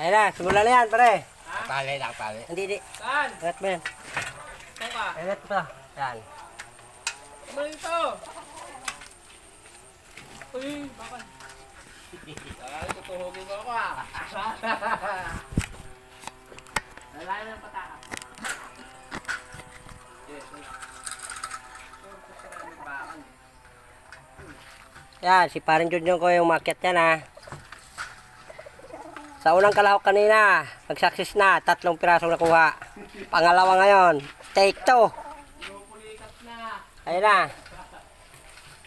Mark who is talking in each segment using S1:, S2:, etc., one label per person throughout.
S1: Ayan na, simula na yan, pare.
S2: Tali lang, tali.
S1: Hindi, hindi.
S3: Saan?
S1: Angat mo yan.
S3: Saan ka?
S1: Angat pa. Yan.
S3: Ano ito? Uy, bakit? Ay, tutuhugin mo ako ah. Lalaya ng pataka. Yes.
S1: Yan, si Parin Junjun ko yung market yan ha. Sa unang kalahok kanina, nag-success na, tatlong pirasong nakuha. Pangalawa ngayon, take two. Ayun na.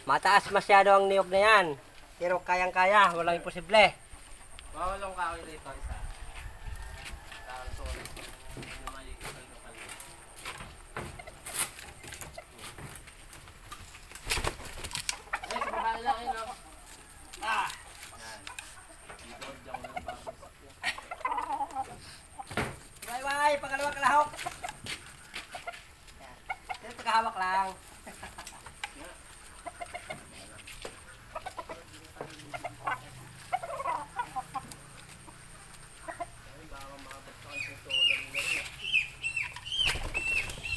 S1: Mataas masyado ang niyog na yan. Pero kayang-kaya, walang imposible.
S3: Bawal ang kahoy dito isa. Tawag ko. Medyo maliit ang lokal. Eh, sa baba lang yun oh. Ah! Yan. Dito, diyan ko lang babagsak yan.
S1: Bye-bye, pangalawang kalahok. Yan. Pero tagahawak lang.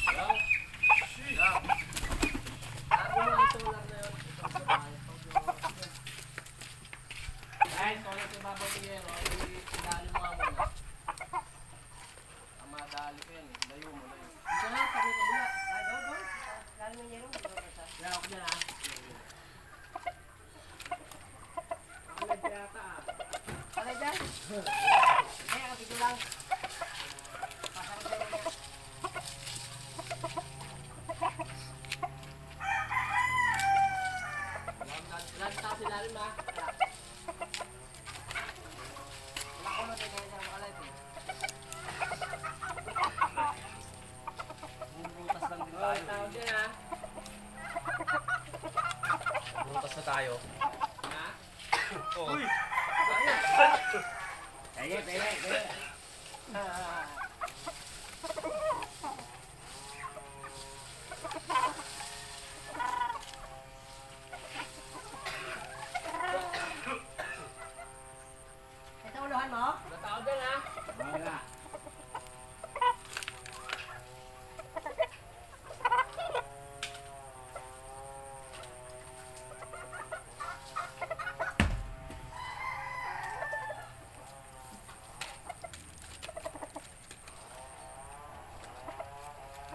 S3: Hello? Hello? Ako mo ang solar na yun. Sa ko yan. oh. Idali mo muna. Ang madali ko yan eh. Layo mo, layo. Dito na, sabi ko muna.
S1: Ah, doon, doon. Lalo mo yun.
S3: Kaya ako dyan ah. Nagkata ah.
S1: Ano dyan? Eh, ang video lang. Pasarap na lang yan.
S3: Lagi tayo silalim ah.
S1: Wala ko na tayo kaya sa makalit eh. Bubutas lang din
S3: Oh,
S1: tayo.
S3: tawag dyan ah.
S2: Butas na tayo.
S3: Ha?
S2: Uy!
S1: Pwede, pwede, pwede. Ito uluhan mo?
S3: Natawag dyan ah.
S2: Wala.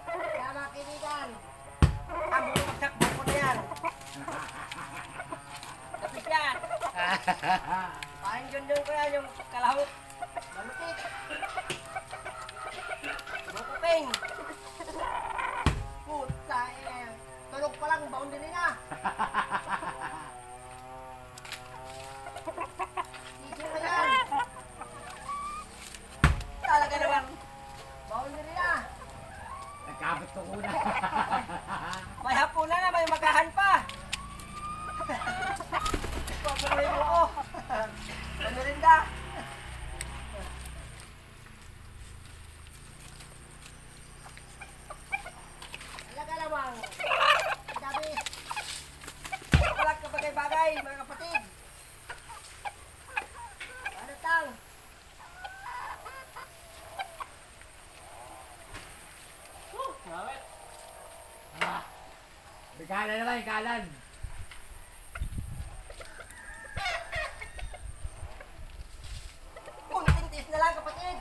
S1: Kaya mga kaibigan, ang bumagsak buko na yan. Tapos yan. Parang yun yun ko yan, yung kalahok. Malupit. Buko ping. Puta eh. Tulog pa lang, boundary na. Sisig na yan. Talaga naman. Boundary na.
S2: Nagkabot ko una.
S1: May hapunan na, may magahan pa. Pagpapalay mo ko. Ano rin da? Alaga lamang. Sabi. Walang kabagay-bagay, mga kapatid. Ano tang?
S3: Grabe.
S2: Ikalan naman, ikalan.
S1: Kunting tiis na lang kapatid.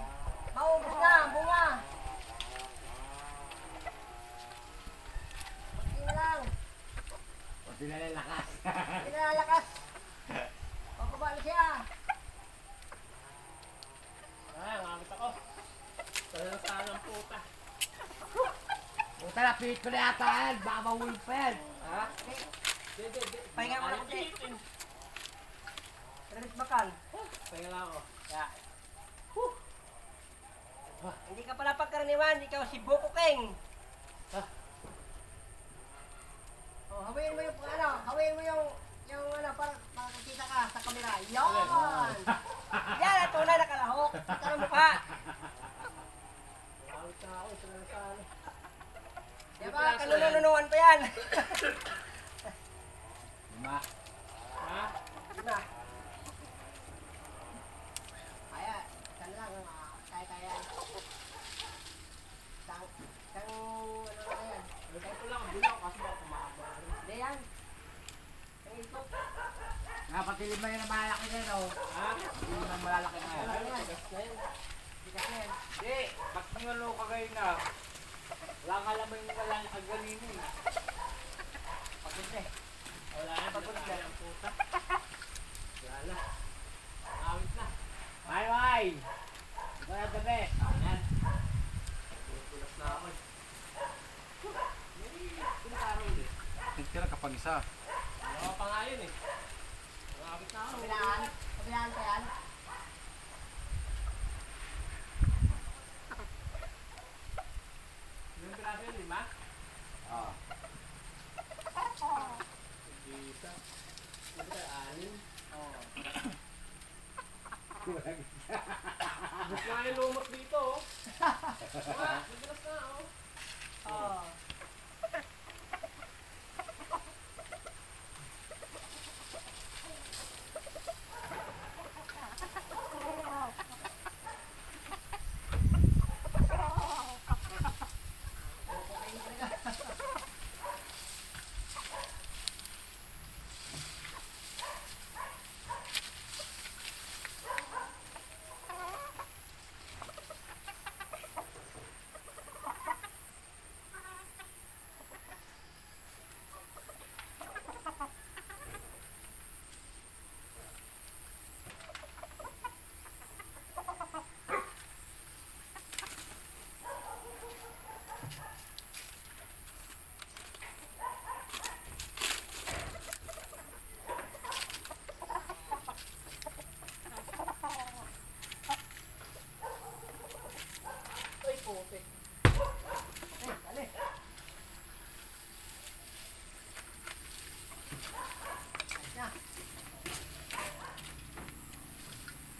S1: Maubos na ang bunga. Kunti na lang.
S2: Pati na lalakas.
S1: Hindi na lalakas. Pagkabalo siya.
S3: Ay, ngamit ako. Talagang saan ang puta.
S2: Pilit ko na yata yan. Baka mahulog pa yan.
S3: Ha?
S1: Pahinga mo na konti.
S3: pitin.
S1: Travis Bakal.
S3: Pahinga lang ako. Ya.
S1: Hindi ka pala pagkaraniwan. Ikaw si Boko King.
S3: Ah.
S1: Oh, hawayin mo yung ano, hawayin mo yung yung ano para makakita ka sa kamera. Yon. yan! Lima. Ha? Lima. Kaya, saan lang, kaya
S3: kaya. Sang, sang, ano na yan? Kaya ko
S1: lang, bilang kasi baka
S2: kumakabar.
S3: Hindi
S1: yan. Kaya ito.
S2: Napatilim ah, na yun ang malalaki na yun, oh.
S3: Ha?
S2: Yung ang malalaki na
S3: ano yan.
S2: Hindi kasi yan.
S3: Hindi, ba't nyo ano kagayon na? Wala ka lamang yung wala yung kaganino eh.
S2: Pagod na eh.
S3: Wala na, pagod na. Ang puta. Wala na. Awit na. Bye bye! Ito na gabi. Ayan. Pulas na ako eh. Pinakaraw ulit.
S4: Titira kapag isa.
S3: Wala pa nga yun eh. Awit na ako.
S1: Kabilaan. Kabilaan pa yan.
S3: Yung piraso yun, lima?
S4: Ah.
S3: Isa. Ito tayo, anim. Oo. Gusto nga yung lumot dito, oh. Wala, nadulas na, oh.
S1: Oo.
S3: Ay, putik.
S1: Eh, dali.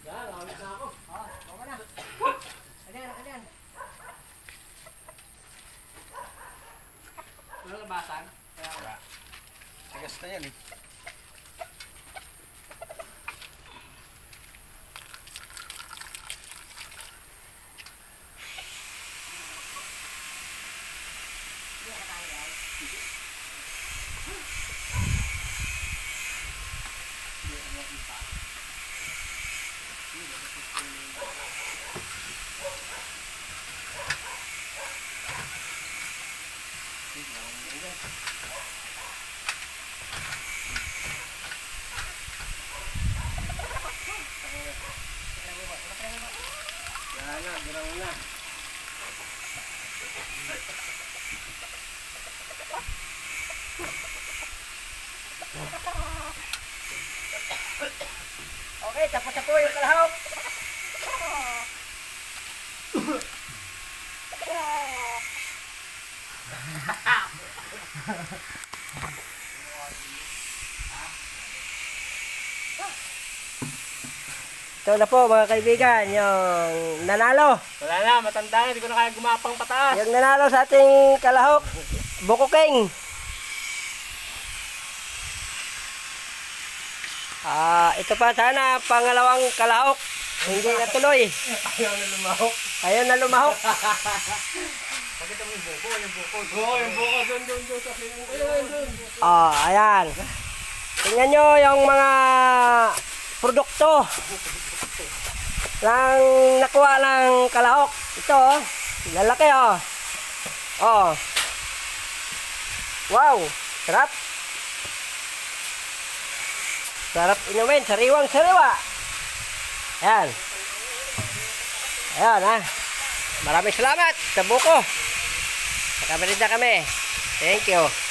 S3: Yan, awit na ako.
S1: Oo, okay na. Ayan, ayan.
S3: Walang labasan. Kaya.
S4: Tigas na yan eh. Yan na, ginaw na.
S1: Okay, tapos na po yung kalahok. Ito na po mga kaibigan, yung nanalo.
S3: Wala na, matanda na. Hindi ko na kaya gumapang pataas.
S1: Yung nanalo sa ating kalahok, Buko King. Ah, ito pa sana pangalawang kalahok. Hindi natuloy.
S3: Ayaw na lumahok.
S1: Ayun na lumahok.
S3: Pakita mo yung buko, yung buko. Oo, yung buko. Doon, doon, doon. Sa. Ayun, doon.
S1: Oh, ayan. Tingnan nyo yung mga produkto ng nakuha ng kalahok. Ito, oh. lalaki oh. Oh. Wow, sarap. Sarap inumin, sariwang sariwa. Ayan. Ayan ha. Maraming salamat sa buko. Nakamerenda kami. Thank you.